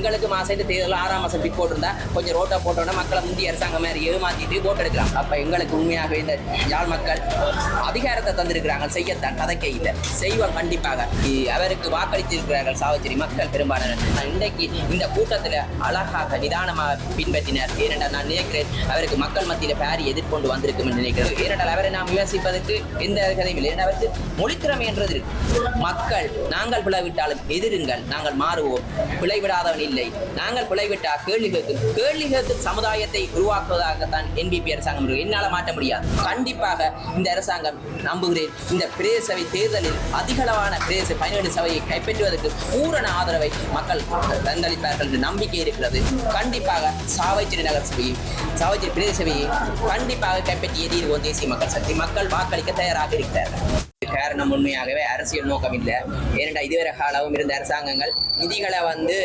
எங்களுக்கு மாசம் இந்த தேர்தல் ஆறாம் மாசம் பிட் போட்டிருந்தா கொஞ்சம் ரோட்டை போட்டோன்னா மக்களை முந்தைய அரசாங்கம் மாதிரி ஏமாத்திட்டு ஓட்டு எடுக்கலாம். அப்ப எங்களுக்கு உண்மையாக இந்த யாழ் மக்கள் அதிகாரத்தை தந்திருக்கிறாங்க. செய்யத்தான் கதைக்கே இல்லை. செய்வோம் கண்டிப்பாக. அவருக்கு வாக்களித்திருக்கிறார்கள் சாவச்சேரி மக்கள் பெரும்பாலான. நான் இன்றைக்கு இந்த கூட்டத்தில் அழகாக நிதானமாக பின்பற்றினார். ஏனென்றால் நான் நினைக்கிறேன் அவருக்கு மக்கள் மத்தியில் பேரி எதிர்கொண்டு வந்திருக்கும் என்று நினைக்கிறேன். ஏனென்றால் அவரை நாம் விமர்சிப்பதற்கு எந்த கதையும் இல்லை. அவருக்கு மொழித்திறமை என்றது மக்கள் நாங்கள் பிளவிட்டாலும் எதிருங்கள். நாங்கள் மாறுவோம். பிழைவிடாதவன் இல்லை. நாங்கள் குலைவிட்டா கேள்வி கேட்கும் கேள்வி கேட்கும் சமுதாயத்தை உருவாக்குவதாகத்தான் என்பிபி அரசாங்கம் என்னால் என்னால மாற்ற முடியாது. கண்டிப்பாக இந்த அரசாங்கம் நம்புகிறேன். இந்த பிரதேச சபை தேர்தலில் அதிகளவான பிரதேச பதினேழு சபையை கைப்பற்றுவதற்கு பூரண ஆதரவை மக்கள் தந்தளிப்பார்கள் என்று நம்பிக்கை இருக்கிறது. கண்டிப்பாக சாவைச்சேரி நகர சபையை சாவைச்சேரி பிரதேச சபையை கண்டிப்பாக கைப்பற்றி எதிர்வோம் தேசிய மக்கள் சக்தி. மக்கள் வாக்களிக்க தயாராக இருக்கிறார்கள். காரணம் உண்மையாகவே அரசியல் நோக்கம் இல்லை. ஏனென்றால் இதுவரை காலமும் இருந்த அரசாங்கங்கள் நிதிகளை வந்து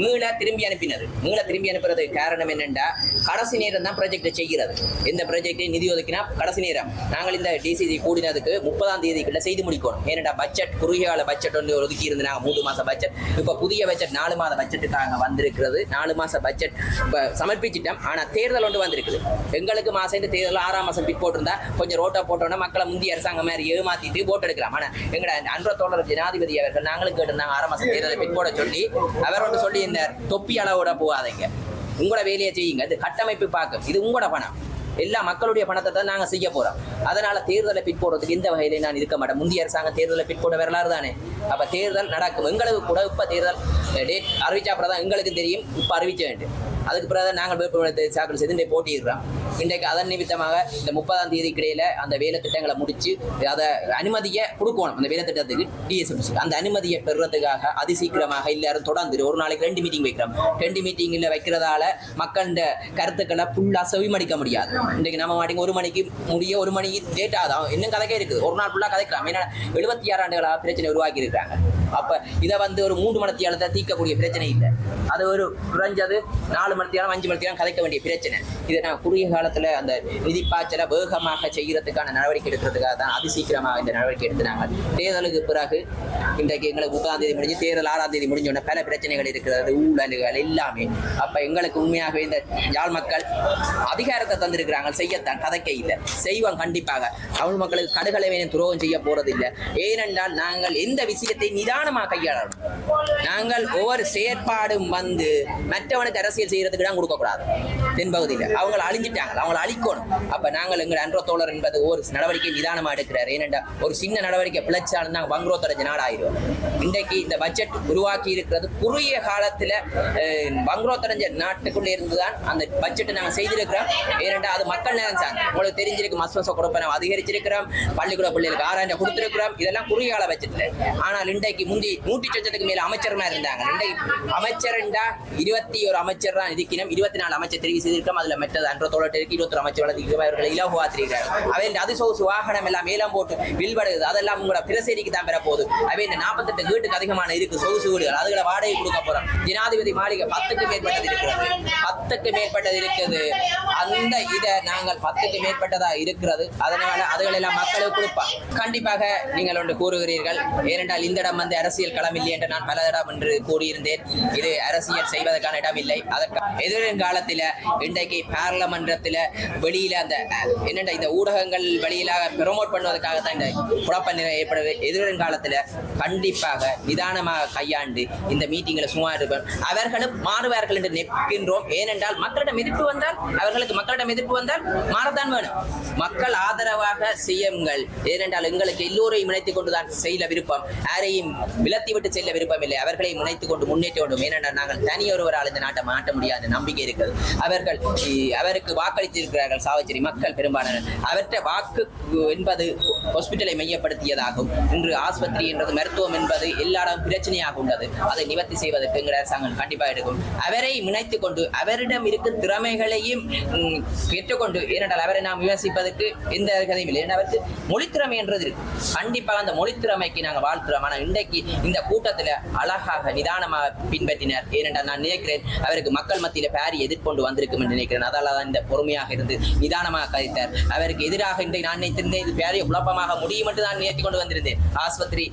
மீள திரும்பி அனுப்பினது. மீள திரும்பி அனுப்புறதுக்கு காரணம் என்னென்றால் கடைசி நேரம் தான் ப்ராஜெக்டை செய்கிறது. இந்த ப்ராஜெக்டை நிதி ஒதுக்கினா கடைசி நேரம். நாங்கள் இந்த டிசிசி கூடினதுக்கு முப்பதாம் தேதிக்குள்ள செய்து முடிக்கணும். ஏனென்றா பட்ஜெட் குறுகிய கால பட்ஜெட் ஒன்று ஒதுக்கி இருந்து நாங்கள் மூணு மாத பட்ஜெட் இப்போ புதிய பட்ஜெட் நாலு மாத பட்ஜெட்டுக்காக வந்திருக்கிறது. நாலு மாத பட்ஜெட் இப்போ சமர்ப்பிச்சிட்டோம். ஆனால் தேர்தல் ஒன்று வந்திருக்குது. எங்களுக்கு மாதம் இந்த தேர்தல் ஆறாம் மாதம் பிட் போட்டிருந்தா கொஞ்சம் ரோட்டை போட்டோன்னா மக்களை முந்தைய அரசாங்கம் மாதிரி ஏமாத்திட்டு போட்டு எடுக்கலாம். ஆனால் எங்கட அன்ற தோழர் ஜனாதிபதி அவர்கள் நாங்களும் கேட்டிருந்தாங்க ஆரம்ப தேர்தலை பிட் போட சொல்லி அவர் வந்து சொல்லி இருந்தார் தொப்பி அளவோட போகாதீங்க. உங்களோட வேலையை செய்யுங்க. அது கட்டமைப்பு பார்க்கும் இது உங்களோட பணம். எல்லா மக்களுடைய பணத்தை தான் நாங்கள் செய்ய போறோம். அதனால தேர்தலை பிற்போடுறதுக்கு இந்த வகையிலே நான் இருக்க மாட்டேன். முந்தைய அரசாங்கம் தேர்தலை பிற்போட வரலாறு தானே. அப்ப தேர்தல் நடக்கும். எங்களுக்கு கூட இப்ப தேர்தல் டேட் அறிவிச்சா அப்புறம் தான் எங்களுக்கு தெரியும். இப்ப அறிவிச்ச வேண்டும். அதுக்கு பிறகு நாங்கள் வேட்புமனு தாக்கல் செய்து போட்டியிடுறோம். இன்றைக்கு அதன் நிமித்தமாக இந்த முப்பதாம் தேதிக்கு கிடையில அந்த வேலை திட்டங்களை முடிச்சு அதை அனுமதியை கொடுக்கணும். அந்த வேலை திட்டத்துக்கு டிஎஸ்எம்சி அந்த அனுமதியை பெறுறதுக்காக அதிசீக்கிரமாக எல்லாரும் தொடர்ந்து ஒரு நாளைக்கு ரெண்டு மீட்டிங் வைக்கிறோம். ரெண்டு மீட்டிங்கில் வைக்கிறதால மக்களோட கருத்துக்களை ஃபுல்லாக செவிமடிக்க முடியாது. இன்றைக்கு நம்ம மாட்டிங்க ஒரு மணிக்கு முடிய ஒரு மணிக்கு லேட் ஆகும் இன்னும் கதைக்கே இருக்குது. ஒரு நாள் ஃபுல்லாக கதைக்கலாம். ஏன்னா எழுபத்தி ஆறு ஆண்டுகளாக பிரச்சனை உருவாக்கி இருக்காங்க அப்போ இதை வந்து ஒரு மூன்று மணத்தியாலத்தை தீர்க்கக்கூடிய பிரச்சனை இல்லை. அது ஒரு குறைஞ்சது நாலு மணத்தியாலம் அஞ்சு மணித்தியாலும் கதைக்க வேண்டிய பிரச்சனை. இதை நான் குறுகிய காலத்தில் அந்த நிதி பாய்ச்சலை வேகமாக செய்கிறதுக்கான நடவடிக்கை எடுக்கிறதுக்காக தான் அதிசீக்கிரமாக இந்த நடவடிக்கை எடுத்தினாங்க. தேர்தலுக்கு பிறகு இன்றைக்கு எங்களுக்கு முப்பதாம் தேதி முடிஞ்சு தேர்தல் ஆறாம் தேதி முடிஞ்ச உடனே பல பிரச்சனைகள் இருக்கிறது ஊழல்கள் எல்லாமே. அப்போ எங்களுக்கு உண்மையாகவே இந்த யாழ் மக்கள் அதிகாரத்தை தந்திருக்கிறாங்க செய்யத்தான் கதைக்க இல்லை. செய்வோம் கண்டிப்பாக. தமிழ் மக்களுக்கு கடுகளை துரோகம் செய்ய போறது இல்லை ஏனென்றால் நாங்கள் எந்த விஷயத்தை நிதானமாக கையாளணும். நாங்கள் ஒவ்வொரு செயற்பாடும் வந்து மற்றவனுக்கு அரசியல் செய்யறதுக்கு தான் கொடுக்கக்கூடாது. தென்பகுதியில் அவங்க அழிஞ்சிட்டாங்க. அவங்கள அழிக்கணும். அப்ப நாங்கள் எங்கள் அன்றோ தோழர் என்பது ஒரு நடவடிக்கை நிதானமா எடுக்கிறார். ஏனென்றால் ஒரு சின்ன நடவடிக்கை பிழைச்சாலும் நாங்கள் வங்குரோ அடைஞ்ச நாடாயிரும் இன்றைக்கு இந்த பட்ஜெட் உருவாக்கி இருக்கிறது குறுகிய காலத்துல வங்குரோ அடைஞ்ச நாட்டுக்குள்ளே இருந்துதான் அந்த பட்ஜெட்டை நாங்கள் செய்திருக்கிறோம். ஏனென்றால் அது மக்கள் நேரம் சார் உங்களுக்கு தெரிஞ்சிருக்கு மஸ்வச கொடுப்பனை அதிகரிச்சிருக்கிறோம். பள்ளிக்கூட பிள்ளைகளுக்கு ஆராய்ச்சி கொடுத்துருக்கிறோம். இதெல்லாம் குறுகிய கால பட்ஜெட்டில் ஆனால் இன்றைக்கு முந்தி நூற்றி சொச்சத்துக்கு மேல அமைச்சருமா இருந்தாங்க. இன்றைக்கு அமைச்சர்ண்டா இருபத்தி ஒரு அமைச்சர் தான் இருக்கணும் இருபத்தி நாலு அமைச்சர் தெரிவு செய்திருக்கோம் அதுல மற்றது அன்ற தோழர் இருக்கு. இருபத்தி ஒரு அமைச்சர் வளர்த்திருக்கிறோம் இலகுவா தெரிகிறார் அவை இந்த அதிசோசு வாகனம் எல்லாம் மேலம் போட்டு வில்படுது அதெல்லாம் உங்களோட பிரசேரிக்கு தான் பெற போகுது. அவை இந்த நாற்பத்தெட்டு வீட்டுக்கு அதிகமான இருக்கு. சொகுசு வீடுகள். அதுகளை வாடகை கொடுக்க போறோம். ஜனாதிபதி மாளிகை பத்துக்கு மேற்பட்டது இருக்கிறது. பத்துக்கு மேற்பட்டது இருக்குது. அந்த இதை நாங்கள் பத்துக்கு மேற்பட்டதா இருக்கிறது. அதனால அதுகளெல்லாம் மக்களுக்கு கொடுப்பா. கண்டிப்பாக நீங்கள் ஒன்று கூறுகிறீர்கள். ஏனென்றால் இந்த இடம் வந்து அரசியல் களம் இல்லை என்று நான் பல இடம் என்று கூறியிருந்தேன். இது அரசியல் செய்வதற்கான இடம் இல்லை அதற்கு எதிர்காலத்தில் இன்றைக்கு பாராளுமன்றத்தில் வெளியில் அந்த என்னென்ன இந்த ஊடகங்கள் வழியிலாக ப்ரொமோட் பண்ணுவதற்காக தான் இந்த குழப்ப நிலை ஏற்படுது. எதிர்காலத்தில் கண்டிப்பாக நிதானமாக கையாண்டு இந்த மீட்டிங்கில் சும்மா இருப்போம் அவர்களும் மாறுவார்கள் என்று நிற்கின்றோம். ஏனென்றால் மக்களிடம் எதிர்ப்பு வந்தால் அவர்களுக்கு மக்களிடம் எதிர்ப்பு வந்தால் மாறத்தான் வேணும். மக்கள் ஆதரவாக செய்யுங்கள். ஏனென்றால் எங்களுக்கு எல்லோரையும் இணைத்துக் கொண்டுதான் செய்யல விருப்பம். யாரையும் விலத்திவிட்டு செல்ல விருப்பமில்லை. அவர்களை முனைத்துக் கொண்டு முன்னேற்ற வேண்டும் ஏனென்றால் நாங்கள் தனியொருவரால் இந்த நாட்டை மாற்ற முடியாத. நம்பிக்கை இருக்கிறது. அவர்கள் அவருக்கு வாக்களித்திருக்கிறார்கள் சாவச்சேரி மக்கள் பெரும்பாலான அவற்றை வாக்கு என்பது ஹாஸ்பிட்டலை மையப்படுத்தியதாகும். இன்று ஆஸ்பத்திரி என்றது மருத்துவம் என்பது எல்லாரும் பிரச்சனையாக உள்ளது. அதை நிவர்த்தி செய்வதற்கு எங்கள் அரசாங்கம் கண்டிப்பாக எடுக்கும். அவரை இணைத்துக் கொண்டு அவரிடம் இருக்கும் திறமைகளையும் பெற்றுக்கொண்டு ஏனென்றால் அவரை நாம் விமர்சிப்பதற்கு எந்த கதையும் இல்லை. அவருக்கு மொழித்திறமை என்றது இருக்கு. கண்டிப்பாக அந்த மொழித்திறமைக்கு நாங்கள் வாழ்த்துறோம். ஆனால் இன்றைக்கு இந்த கூட்டத்தில் அழகாக நிதானமாக பின்பற்றினார். ஏனென்றால் நான் நினைக்கிறேன் அவருக்கு மக்கள் மத்தியில் பேரி எதிர்கொண்டு வந்திருக்கும் என்று நினைக்கிறேன். அதால் தான் இந்த பொறுமையாக இருந்து நிதானமாக கதைத்தார். அவருக்கு எதிராக இன்றைக்கு நான் நினைத்திருந்தேன் இது பேரிய குழப்பமாக முடியும் என்று தான் நேர்த்தி கொண்டு வந்திருந்தேன். ஆஸ்பத்திரி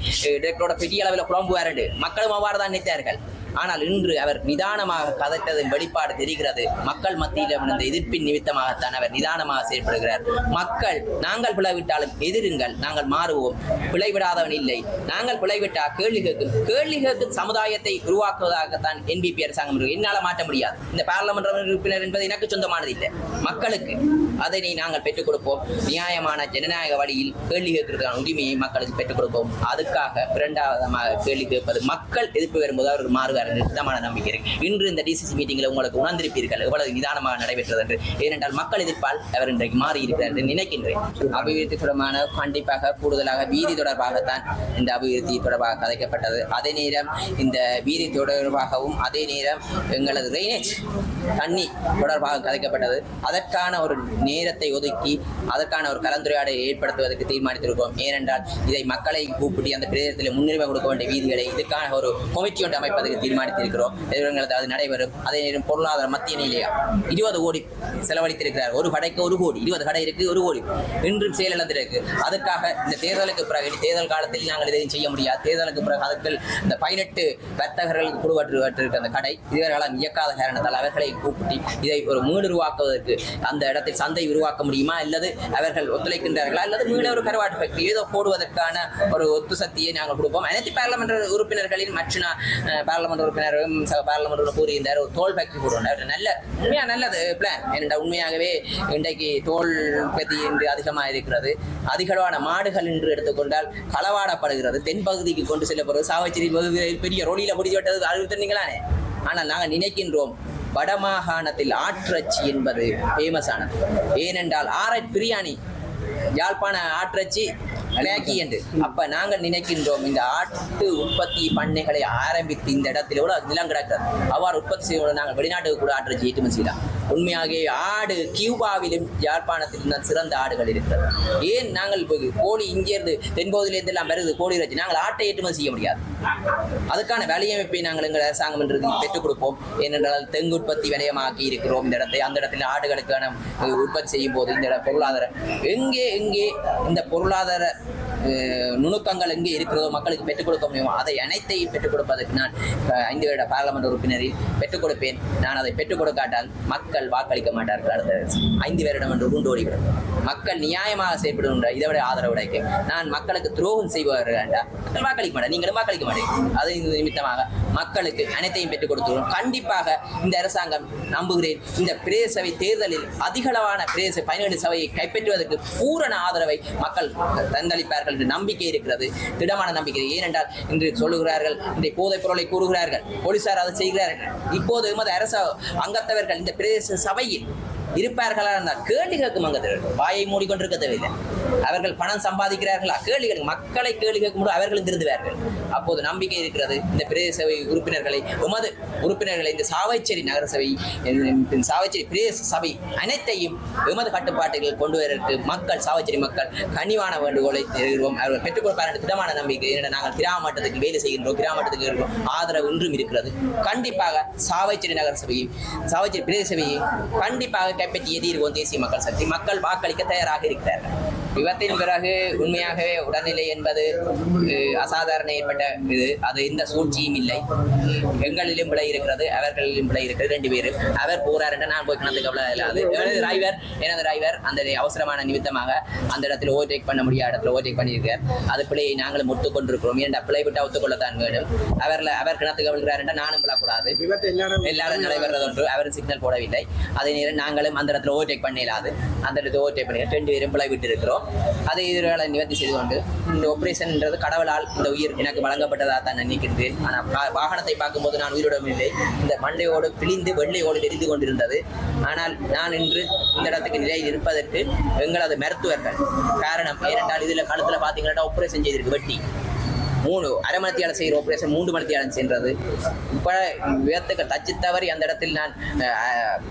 டாக்டரோட பெரிய அளவில் குழம்பு என்று மக்களும் அவ்வாறு தான் நினைத்தார்கள். ஆனால் இன்று அவர் நிதானமாக கதைத்ததன் வெளிப்பாடு தெரிகிறது. மக்கள் மத்தியில் இருந்த எதிர்ப்பின் நிமித்தமாகத்தான் அவர் நிதானமாக செயல்படுகிறார். மக்கள் நாங்கள் பிளவிட்டாலும் எதிருங்கள் நாங்கள் மாறுவோம். பிழைவிடாதவன் இல்லை. நாங்கள் பிழைவிட்டா கேள்வி கேட்கும். கேள்வி கேட்கும் சமுதாயத்தை உருவாக்குவதாகத்தான் என்பிபி அரசாங்கம் என்னால் என்னால மாற்ற முடியாது. இந்த பாராளுமன்ற உறுப்பினர் என்பது எனக்கு சொந்தமானது இல்லை. மக்களுக்கு அதனை நாங்கள் பெற்றுக் கொடுப்போம். நியாயமான ஜனநாயக வழியில் கேள்வி கேட்கிறதுக்கான உரிமையை மக்களுக்கு பெற்றுக் கொடுப்போம். அதுக்காக இரண்டாவதாக கேள்வி கேட்பது. மக்கள் எதிர்ப்பு வரும்போது அவர்கள் மாறுவார் என்று திடமான நம்பிக்கை இருக்கு. இன்று இந்த டிசிசி மீட்டிங்கில் உங்களுக்கு உணர்ந்திருப்பீர்கள் எவ்வளவு நிதானமாக நடைபெற்றது என்று. ஏனென்றால் மக்கள் எதிர்ப்பால் அவர் இன்றைக்கு மாறி இருக்கிறார் என்று நினைக்கின்றேன். அபிவிருத்தி தொடர்பான கண்டிப்பாக கூடுதலாக வீதி தொடர்பாகத்தான் இந்த அபிவிருத்தி தொடர்பாக கதைக்கப்பட்டது. அதே நேரம் இந்த வீதி தொடர்பாகவும் அதே நேரம் எங்களது ரெய்னேஜ் தண்ணி தொடர்பாக கதைக்கப்பட்டது. அதற்கான ஒரு நேரத்தை ஒதுக்கி அதற்கான ஒரு கலந்துரையாடலை ஏற்படுத்துவதற்கு தீர்மானித்திருக்கோம் ஏனென்றால் இதை மக்களை கூப்பிட்டு அந்த பிரதேசத்தில் முன்னுரிமை கொடுக்க வேண்டிய வீதிகளை இதுக்கான ஒரு கமிட்டி ஒன்று அமைப்பதற்கு தீர்மானித்திருக்கிறோம். எதிர்காலத்தில் அது நடைபெறும். அதே நேரம் பொருளாதார மத்திய நிலையா? இருபது கோடி செலவழித்திருக்கிறார். ஒரு கடைக்கு ஒரு கோடி இருபது கடை இருக்கு ஒரு கோடி. இன்றும் செயலிழந்திருக்கு அதற்காக இந்த தேர்தலுக்கு பிறகு தேர்தல் காலத்தில் நாங்கள் எதையும் செய்ய முடியாது. தேர்தலுக்கு பிறகு அதற்கு இந்த பதினெட்டு வர்த்தகர்களுக்கு குழுவற்றிருக்க அந்த கடை இதுவரைகாலம் இயக்காத காரணத்தால் அவர்களை கூப்பிட்டு இதை ஒரு மீடு உருவாக்குவதற்கு அந்த இடத்தில் சந்தை உருவாக்க முடியுமா? அல்லது அவர்கள் ஒத்துழைக்கின்றார்களா? அல்லது மீள ஒரு கருவாட்டு ஃபேக்டரி ஏதோ போடுவதற்கான ஒரு ஒத்து சக்தியை நாங்கள் கொடுப்போம். அனைத்து பாராளுமன்ற உறுப்பினர்களின் மற்ற பாராளுமன்ற பாராளுமன்ற உறுப்பினரும் சக பாராளுமன்ற கூறியிருந்தார். ஒரு தோல் ஃபேக்டரி போடுவார் நல்ல உண்மையா நல்லது பிளான் ஏனென்றால் உண்மையாகவே இன்றைக்கு தோல் பற்றி இன்று அதிகமாக இருக்கிறது. அதிகளவான மாடுகள் என்று எடுத்துக்கொண்டால் களவாடப்படுகிறது. தென்பகுதிக்கு கொண்டு செல்லப்படுவது சாவச்சேரி பகுதியில் பெரிய ரோடியில் பிடிச்சு விட்டது அறிவித்தீங்களானே ஆனால் நாங்கள் நினைக்கின்றோம் வடமாகாணத்தில் ஆற்றச்சி என்பது ஃபேமஸானது ஏனென்றால் ஆரட் பிரியாணி யாழ்ப்பாண ஆற்றச்சி மேக்கி என்று. அப்ப நாங்கள் நினைக்கின்றோம் இந்த ஆட்டு உற்பத்தி பண்ணைகளை ஆரம்பித்து இந்த இடத்தில் கூட நிலம் கிடக்கிறது. அவ்வாறு உற்பத்தி செய்வோம் நாங்கள் வெளிநாட்டுக்கு கூட ஆற்றச்சி ஏற்றுமதி செய்யலாம். உண்மையாகவே ஆடு கியூபாவிலும் யாழ்ப்பாணத்திலும் தான் சிறந்த ஆடுகள் இருக்கிறது. ஏன் நாங்கள் கோழி இங்கேருந்து தென்பகுதியிலேருந்து எல்லாம் வருது கோழி இறைச்சி? நாங்கள் ஆட்டை ஏற்றுமதி செய்ய முடியாது. அதுக்கான வலையமைப்பை நாங்கள் எங்கள் அரசாங்கம் என்று பெற்றுக் கொடுப்போம். ஏனென்றால் தெங்கு உற்பத்தி விலையமாக்கி இருக்கிறோம். இந்த இடத்தை அந்த இடத்துல ஆடுகளுக்கான உற்பத்தி செய்யும் போது இந்த இட- பொருளாதார எங்கே எங்கே இந்த பொருளாதார நுணுக்கங்கள் எங்கே இருக்கிறதோ மக்களுக்கு பெற்றுக் கொடுக்க முடியுமோ அதை அனைத்தையும் பெற்றுக் கொடுப்பதற்கு நான் ஐந்து வருட பாராளுமன்ற உறுப்பினரில் பெற்றுக் கொடுப்பேன். நான் அதை பெற்றுக் கொடுக்காட்டால் மக்கள் வாக்களிக்க மாட்டார்கள். அடுத்த ஐந்து வருடம் என்று உருண்டு ஓடிவிடும். மக்கள் நியாயமாக செயல்படுகின்ற இதை விட ஆதரவு கிடைக்கும் நான் மக்களுக்கு துரோகம் செய்வார்கள் மக்கள் வாக்களிக்க மாட்டேன் நீங்களும் வாக்களிக்க மாட்டேன் அது நிமித்தமாக மக்களுக்கு அனைத்தையும் பெற்றுக் கொடுத்துள்ளோம். கண்டிப்பாக இந்த அரசாங்கம் நம்புகிறேன். இந்த பிரதேச சபை தேர்தலில் அதிகளவான பிரதேச பதினேழு சபையை கைப்பற்றுவதற்கு பூரண ஆதரவை மக்கள் தந்தளிப்பார்கள் என்று நம்பிக்கை இருக்கிறது. திடமான நம்பிக்கை. ஏனென்றால் இன்று சொல்லுகிறார்கள் இந்த போதைப் பொருளை கூறுகிறார்கள் போலீசார் அதை செய்கிறார்கள். இப்போது எமது அரச அங்கத்தவர்கள் இந்த பிரதேச சபையில் இருப்பார்களா இருந்தால் கேள்வி கேட்கும் அங்கத்தவர்கள் வாயை மூடிக்கொண்டிருக்க தேவையில்லை. அவர்கள் பணம் சம்பாதிக்கிறார்களா? கேள்வி கேட்கும். மக்களை கேள்வி கேட்கும்போது அவர்களும் திருந்துவார்கள் அப்போது நம்பிக்கை இருக்கிறது. இந்த பிரதேச சபை உறுப்பினர்களை உமது உறுப்பினர்களை இந்த சாவைச்சேரி நகர சபை இந்த சாவைச்சேரி பிரதேச சபை அனைத்தையும் எமது கட்டுப்பாட்டுகள் கொண்டு வருவதற்கு மக்கள் சாவைச்சேரி மக்கள் கனிவான வேண்டுகோளை தருகிறோம் அவர்கள் பெற்றுக் கொடுப்பார்கள் திடமான நம்பிக்கை. என்ன நாங்கள் கிராம மட்டத்துக்கு வேலை செய்கின்றோம். கிராம இருக்கிறோம் ஆதரவு இன்றும் இருக்கிறது. கண்டிப்பாக சாவைச்சேரி நகர சபையும் சாவைச்சேரி பிரதேச சபையை கண்டிப்பாக கைப்பற்றிய தீர்வோம் தேசிய மக்கள் சக்தி. மக்கள் வாக்களிக்க தயாராக இருக்கிறார்கள். விபத்தின் பிறகு உண்மையாகவே உடல்நிலை என்பது அசாதாரண ஏற்பட்ட இது. அது எந்த சூழ்ச்சியும் இல்லை. எங்களிலும் பிழை இருக்கிறது அவர்களிலும் பிழை இருக்கிறது ரெண்டு பேரும். அவர் போறார் என்று நான் போய் கிணத்து கவலை இல்லாது எனது டிரைவர் எனது டிரைவர் அந்த அவசரமான நிமித்தமாக அந்த இடத்துல ஓவர்டேக் பண்ண முடியாத இடத்துல ஓவர்டேக் பண்ணியிருக்கார். அது பிள்ளையை நாங்களும் ஒத்துக்கொண்டிருக்கிறோம். ஏன்டா பிள்ளை விட்டு ஒத்துக்கொள்ளத்தான் வேணும் அவர்ல அவர் கிணத்து கவிழ்கிறார் என்றால் நானும் விழக்கூடாது. எல்லாரும் நடைபெறது ஒன்று அவர் சிக்னல் போடவில்லை. அதே நேரம் நாங்களும் அந்த இடத்துல ஓவர்டேக் பண்ண இயலாது. அந்த இடத்துல ஓவர்டேக் பண்ணி ரெண்டு பேரும் பிழை விட்டு இருக்கிறோம் அதை எதிர்கால நிவர்த்தி செய்து கொண்டு இந்த ஆபரேஷன்ன்றது கடவுளால் இந்த உயிர் எனக்கு வழங்கப்பட்டதாக தான் நினைக்கின்றேன் ஆனால் வாகனத்தை பார்க்கும்போது நான் உயிரிடமில்லை இந்த மண்டையோடு பிழிந்து வெள்ளையோடு தெரிந்து கொண்டிருந்தது. ஆனால் நான் இன்று இந்த இடத்துக்கு நிலையில் இருப்பதற்கு எங்களது மருத்துவர்கள் காரணம் ஏனென்றால் இதில் கழுத்தில் பார்த்தீங்கன்னா ஆப்ரேஷன் செய்திருக்கு வெட்டி. மூணு அரை மணித்தியாலம் செய்கிற ஆப்ரேஷன் மூன்று மணித்தியாலம் சென்றது. இப்போ வியத்துக்கு தச்சு தவறி அந்த இடத்தில் நான்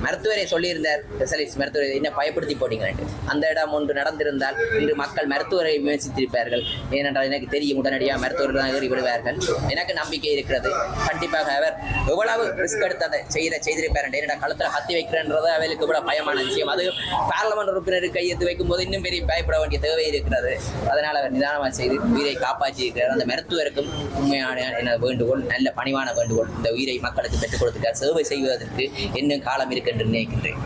மருத்துவரை சொல்லியிருந்தார். ஸ்பெஷலிஸ்ட் மருத்துவரை என்ன பயப்படுத்தி போட்டீங்கன்ட்டு அந்த இடம் ஒன்று நடந்திருந்தால் இன்று மக்கள் மருத்துவரை விமர்சித்திருப்பார்கள். ஏனென்றால் எனக்கு தெரியும் உடனடியாக மருத்துவர்கள் தான் ஏறி விடுவார்கள். எனக்கு நம்பிக்கை இருக்கிறது. கண்டிப்பாக அவர் எவ்வளவு ரிஸ்க் எடுத்து அதை செய்த செய்திருப்பார் என்னடா களத்தில் ஹத்தி வைக்கிறேன்றது அவருக்கு கூட பயமான விஷயம். அது பாராளுமன்ற உறுப்பினர் கையெழுத்து வைக்கும்போது இன்னும் பெரிய பயப்பட வேண்டிய தேவை இருக்கிறது. அதனால் அவர் நிதானமாக செய்து உயிரை காப்பாற்றி இருக்கிறார் அந்த மருத்துவருக்கும் உண்மையான என வேண்டுகோள் நல்ல பணிவான வேண்டுகோள். இந்த உயிரை மக்களுக்கு பெற்றுக் கொடுத்துட்டார். சேவை செய்வதற்கு என்ன காலம் இருக்கு என்று நினைக்கின்றேன்.